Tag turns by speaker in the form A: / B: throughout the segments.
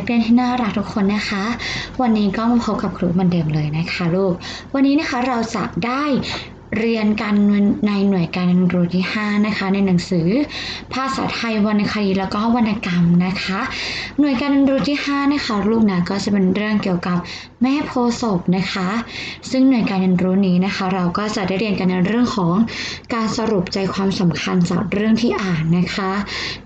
A: นักเรียนที่น่ารักทุกคนนะคะ วันนี้ก็มาพบกับครูเหมือนเดิมเลยนะคะลูก วันนี้นะคะเราจะได้ เรียนกันในหน่วยการเรียนรู้ที่ 5 นะคะ ในหนังสือ ภาษาไทยวรรณคดีแล้วก็วรรณกรรมนะคะ หน่วยการเรียนรู้ที่ 5 นะคะ ลูกนะก็จะเป็นเรื่องเกี่ยวกับแม่โพศพนะคะ ซึ่งหน่วยการเรียนรู้นี้นะคะ เราก็จะได้เรียนกันในเรื่องของการสรุปใจความสำคัญจากเรื่องที่อ่านนะคะ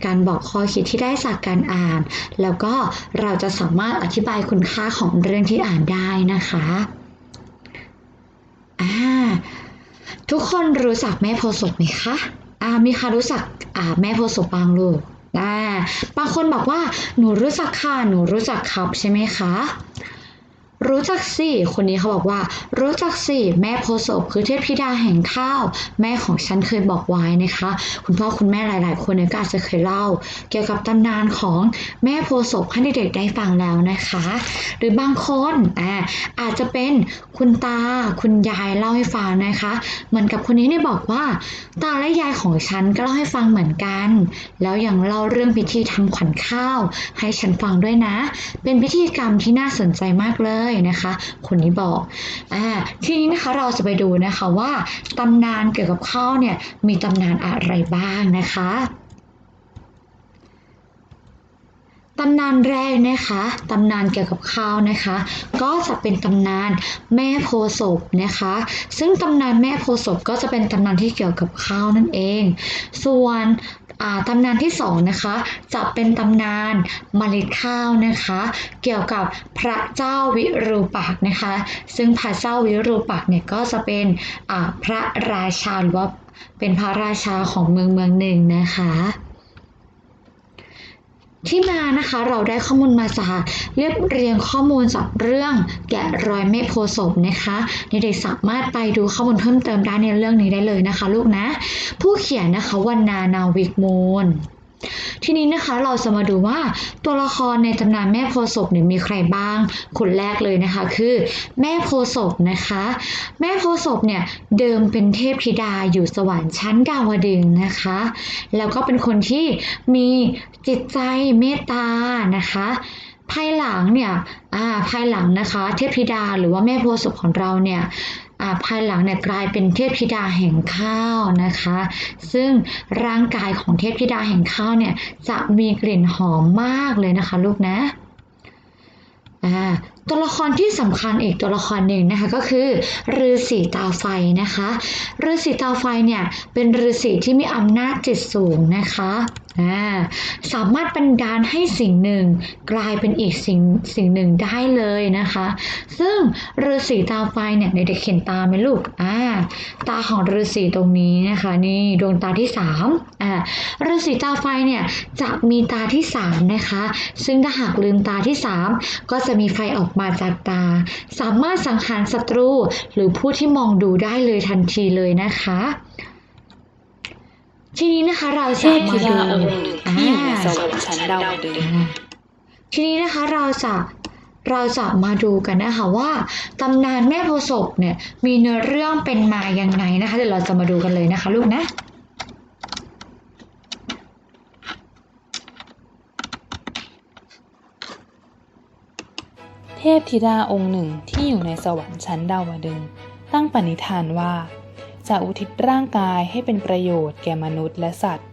A: การบอกข้อคิดที่ได้จากการอ่าน แล้วก็เราจะสามารถอธิบายคุณค่าของเรื่องที่อ่านได้นะคะอ่า ทุกคนรู้จักแม่โพศพไหมคะอ่ามีใครรู้จักอ่าแม่โพศพบางลูกอ่าบางคนบอกว่าหนูรู้จักค่ะหนูรู้จักครับใช่ไหมคะ รู้จักสิคนนี้เขาบอกว่า รู้จักสิแม่โพศพคือเทพธิดาแห่งข้าว แม่ของฉันเคยบอกไว้นะคะ คุณพ่อคุณแม่หลาย ๆ คนเนี่ยก็อาจจะเคยเล่า เกี่ยวกับตำนานของแม่โพศพให้เด็กๆได้ฟังแล้วนะคะ หรือบางคนอ่าอาจจะเป็นคุณตาคุณยายเล่าให้ฟังนะคะเหมือนกับคนนี้เนี่ยบอกว่าตาและยายของฉันก็เล่าให้ฟังเหมือนกัน แล้วยังเล่าเรื่องพิธีทำขวัญข้าว ให้ฉันฟังด้วยนะ เป็นพิธีกรรมที่น่าสนใจมากเลยนะคะ คนนี้บอกอ่าทีนี้นะคะเราจะไปดูนะคะว่าตำนานเกี่ยวกับข้าวเนี่ยมีตำนานอะไรบ้างนะคะตำนานแรกนะคะ ตำนานเกี่ยวกับข้าวนะคะ ก็จะเป็นตำนานแม่โพศพนะคะ ซึ่งตำนานแม่โพศพก็จะเป็นตำนานที่เกี่ยวกับข้าวนั่นเอง ส่วน ตำนานที่สองนะคะจะเป็นตำนานเมล็ดข้าวนะคะ เกี่ยวกับพระเจ้าวิรูปักษ์นะคะ ซึ่งพระเจ้าวิรูปักษ์เนี่ยก็จะเป็นพระราชาหรือว่าเป็นพระราชาของเมืองเมืองหนึ่งนะคะ ที่มานะคะเราได้ข้อมูลมาจากเรียบเรียงข้อมูลจากเรื่องแกะรอยเมฆโพศพนะคะเด็กๆสามารถไปดูข้อมูลเพิ่มเติมได้ในเรื่องนี้ได้เลยนะคะ ลูกนะ ผู้เขียนนะคะวันนานาวิกมูล ทีนี้นะคะเราจะมาดูว่าตัวละครในตำนานแม่โพศพเนี่ยมีใครบ้าง คนแรกเลยนะคะคือแม่โพศพนะคะ แม่โพศพเนี่ยเดิมเป็นเทพธิดาอยู่สวรรค์ชั้นดาวดึงนะคะ แล้วก็เป็นคนที่มีจิตใจเมตตานะคะภายหลังเนี่ยอ่าภายหลังนะคะ เทพธิดาหรือว่าแม่โพศพของเราเนี่ย ภายหลังเนี่ยกลายเป็นเทพธิดาแห่งข้าวนะคะ ซึ่งร่างกายของเทพธิดาแห่งข้าวเนี่ยจะมีกลิ่นหอมมากเลยนะคะ ลูกนะอ่า ตัวละครที่สำคัญอีกตัวละครหนึ่งนะคะก็คือฤาษีตาไฟนะคะฤาษีตาไฟเนี่ยเป็นฤาษีที่มีอำนาจจิตสูงนะคะสามารถบันดาลให้สิ่งหนึ่งกลายเป็นอีกสิ่งสิ่งหนึ่งได้เลยนะคะ ซึ่งฤาษีตาไฟเนี่ยเด็กๆเห็นตาไหมลูกอ่าตาของฤาษีตรงนี้นะคะ นี่ดวงตาที่สามอ่าฤาษีตาไฟเนี่ยจะมีตาที่สามนะคะ ซึ่งถ้าหากลืมตาที่สามก็จะมีไฟออกมาจากตา สามารถสังหารศัตรู หรือผู้ที่มองดูได้เลยทันทีเลยนะคะทีนี้นะคะเรา
B: เท
A: จะ
B: พ
A: มา
B: ธิ
A: ดู
B: ดาองค์หนึ่งที่อยู่ในสวรรค์ชั้นดาวดึงส์
A: อ่าทีนี้นะคะเราจะเราจะมาดูกันนะคะว่าตำนานแม่โพธิ์ศพเนี่ยมีเนื้อเรื่องเป็นมายังไงนะคะเดี๋ยวเราจะมาดูกันเลยนะคะลูกนะ
B: ทพธิดาองค์หนึ่งที่อยู่ในสวรรค์ชั้นดาวดึง ตั้งปณิธานว่า จะอุทิศร่างกายให้เป็นประโยชน์แก่มนุษย์และสัตว์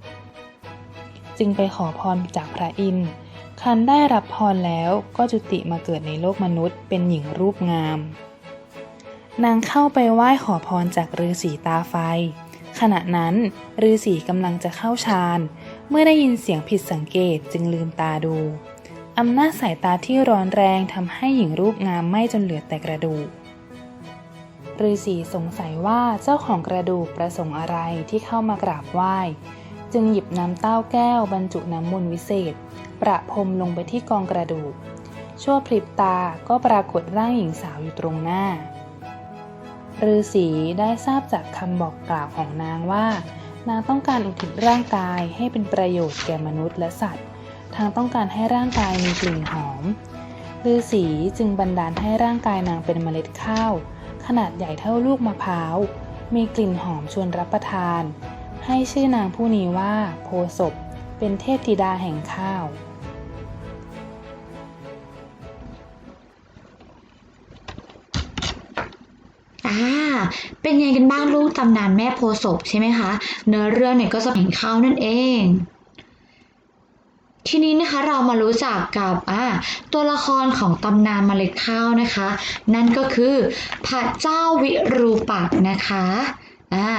B: จึงไปขอพรจากพระอินทร์คันได้รับพรแล้วก็จุติมาเกิดในโลกมนุษย์เป็นหญิงรูปงาม นางเข้าไปไหว้ขอพรจากฤาษีตาไฟ ขณะนั้นฤาษีกำลังจะเข้าฌาน เมื่อได้ยินเสียงผิดสังเกตจึงลืมตาดู อำนาจสายตาที่ร้อนแรงทำให้หญิงรูปงามไหม้จนเหลือแต่กระดูกฤาษีสงสัยว่าเจ้าของกระดูกประสงค์อะไรที่เข้ามากราบไหว้ จึงหยิบน้ำเต้าแก้วบรรจุน้ำมนต์วิเศษ ประพรมลงไปที่กองกระดูก ชั่วพริบตาก็ปรากฏร่างหญิงสาวอยู่ตรงหน้าฤาษีได้ทราบจากคำบอกกล่าวของนางว่า นางต้องการอุทิศร่างกายให้เป็นประโยชน์แก่มนุษย์และสัตว์ ทางต้องการให้ร่างกายมีกลิ่นหอมฤาษีจึงบันดาลให้ร่างกายนางเป็นเมล็ดข้าว ขนาดใหญ่เท่าลูกมะพร้าว มีกลิ่นหอมชวนรับประทาน ให้ชื่อนางผู้นี้ว่าโพศพเป็นเทพธิดาแห่งข้าว อ่า
A: เป็นไงกันบ้างลูกตำนานแม่โพศพใช่ไหมคะ เนื้อเรื่องเนี่ยก็จะเห็นข้าวนั่นเอง ทีนี้นะคะเรามารู้จักกับอ่าตัวละครของตำนานมเมล็ดข้าวนะคะ นั่นก็คือพระเจ้าวิรูปักษ์นะคะอ่า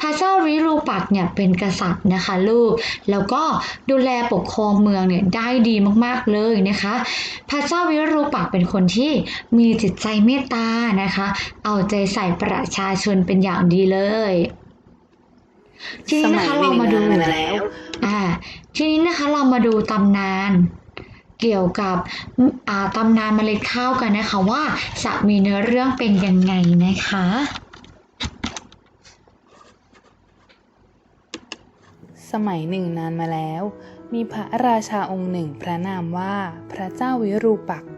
A: พระเจ้าวิรูปักษ์เนี่ยเป็นกษัตริย์นะคะลูก แล้วก็ดูแลปกครองเมืองเนี่ยได้ดีมากๆเลยนะคะ พระเจ้าวิรูปักษ์เป็นคนที่มีจิตใจเมตตานะคะ เอาใจใส่ประชาชนเป็นอย่างดีเลย ทีนี้นะคะเรามาดูอ่าทีนี้นะคะเรามาดูตำนานเกี่ยวกับอ่าตำนานเมล็ดข้าวกันนะคะว่าจะมีเนื้อเรื่องเป็นยังไงนะคะ
B: สมัยหนึ่งนานมาแล้ว มีพระราชาองค์หนึ่งพระนามว่าพระเจ้าวิรูปักษ์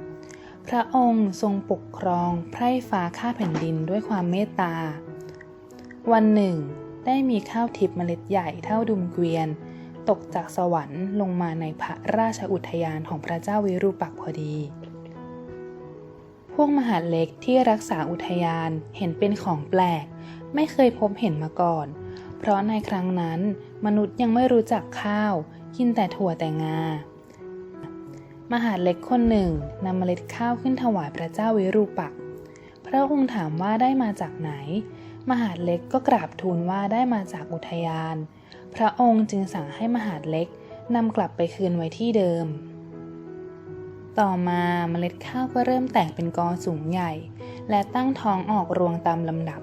B: พระองค์ทรงปกครองไพร่ฟ้าข้าแผ่นดินด้วยความเมตตา วันหนึ่ง ได้มีข้าวทิพย์เมล็ดใหญ่เท่าดุมเกวียน ตกจากสวรรค์ลงมาในพระราชอุทยานของพระเจ้าวิรูปักษ์พอดี พวกมหาเล็กที่รักษาอุทยานเห็นเป็นของแปลก ไม่เคยพบเห็นมาก่อน เพราะในครั้งนั้นมนุษย์ยังไม่รู้จักข้าว กินแต่ถั่วแต่งา มหาเล็กคนหนึ่งนำเมล็ดข้าวขึ้นถวายพระเจ้าวิรูปักษ์พระองค์ถามว่าได้มาจากไหน มหาดเล็กก็กราบทูลว่าได้มาจากอุทยาน พระองค์จึงสั่งให้มหาดเล็กนำกลับไปคืนไว้ที่เดิม ต่อมาเมล็ดข้าวก็เริ่มแตกเป็นกอสูงใหญ่ และตั้งท้องออกรวงตามลำดับ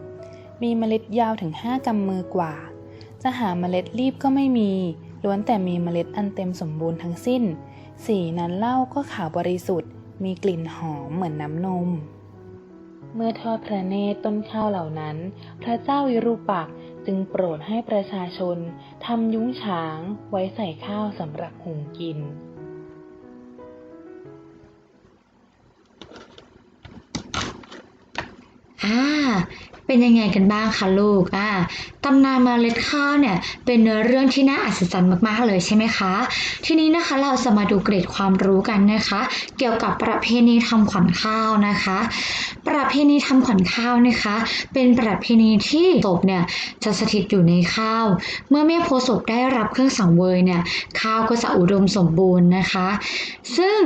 B: มีเมล็ดยาวถึงห้ากำมือกว่า จะหาเมล็ดรีบก็ไม่มี ล้วนแต่มีเมล็ดอันเต็มสมบูรณ์ทั้งสิ้น สีนั้นเล่าก็ขาวบริสุทธิ์ มีกลิ่นหอมเหมือนน้ำนม เมื่อทอดพระเนตรต้นข้าวเหล่านั้น พระเจ้าวิรูปักษ์จึงโปรดให้ประชาชนทำยุ้งฉางไว้ใส่ข้าวสำหรับหุงกิน
A: อ่า เป็นยังไงกันบ้างคะลูกอ่าตำนานเมล็ดข้าวเนี่ยเป็นเนื้อเรื่องที่น่าอัศจรรย์มากๆเลยใช่ไหมคะ ทีนี้นะคะเราจะมาดูเกร็ดความรู้กันนะคะ เกี่ยวกับประเพณีทำขวัญข้าวนะคะ ประเพณีทำขวัญข้าวนะคะ เป็นประเพณีที่ศพเนี่ยจะสถิตอยู่ในข้าว เมื่อแม่โพศพได้รับเครื่องสังเวยเนี่ยข้าวก็จะอุดมสมบูรณ์นะคะ ซึ่ง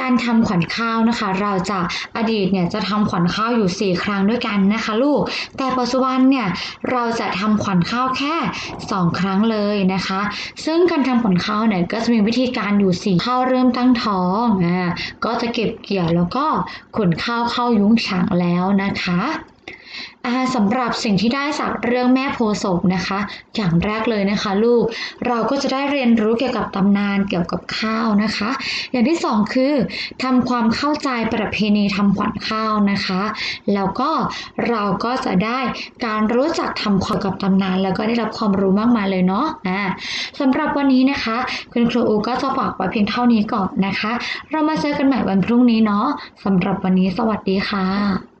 A: การทำขวัญข้าวนะคะ เราจะอดีตเนี่ยจะทำขวัญข้าวอยู่ 4 ครั้งด้วยกันนะคะ ลูกแต่ปัจจุบันเนี่ยเราจะทำขวัญข้าวแค่ 2 ครั้งเลยนะคะ ซึ่งการทำขวัญข้าวเนี่ยก็จะมีวิธีการอยู่สี่ข้าวเริ่มตั้งท้องอ่าก็จะเก็บเกี่ยวแล้วก็ขนข้าวเข้ายุ้งฉางแล้วนะคะ สำหรับสิ่งที่ได้จากเรื่องแม่โพศพนะคะ อย่างแรกเลยนะคะ ลูกเราก็จะได้เรียนรู้เกี่ยวกับตำนานเกี่ยวกับข้าวนะคะ อย่างที่สองคือทำความเข้าใจประเพณีทำขวัญข้าวนะคะ แล้วก็เราก็จะได้การรู้จักทำความกับตำนาน แล้วก็ได้รับความรู้มากมายเลยเนาะอ่าสำหรับวันนี้นะคะ คุณครูอูก็จะฝากไว้เพียงเท่านี้ก่อนนะคะ เรามาเจอกันใหม่วันพรุ่งนี้เนาะสำหรับวันนี้สวัสดีค่ะ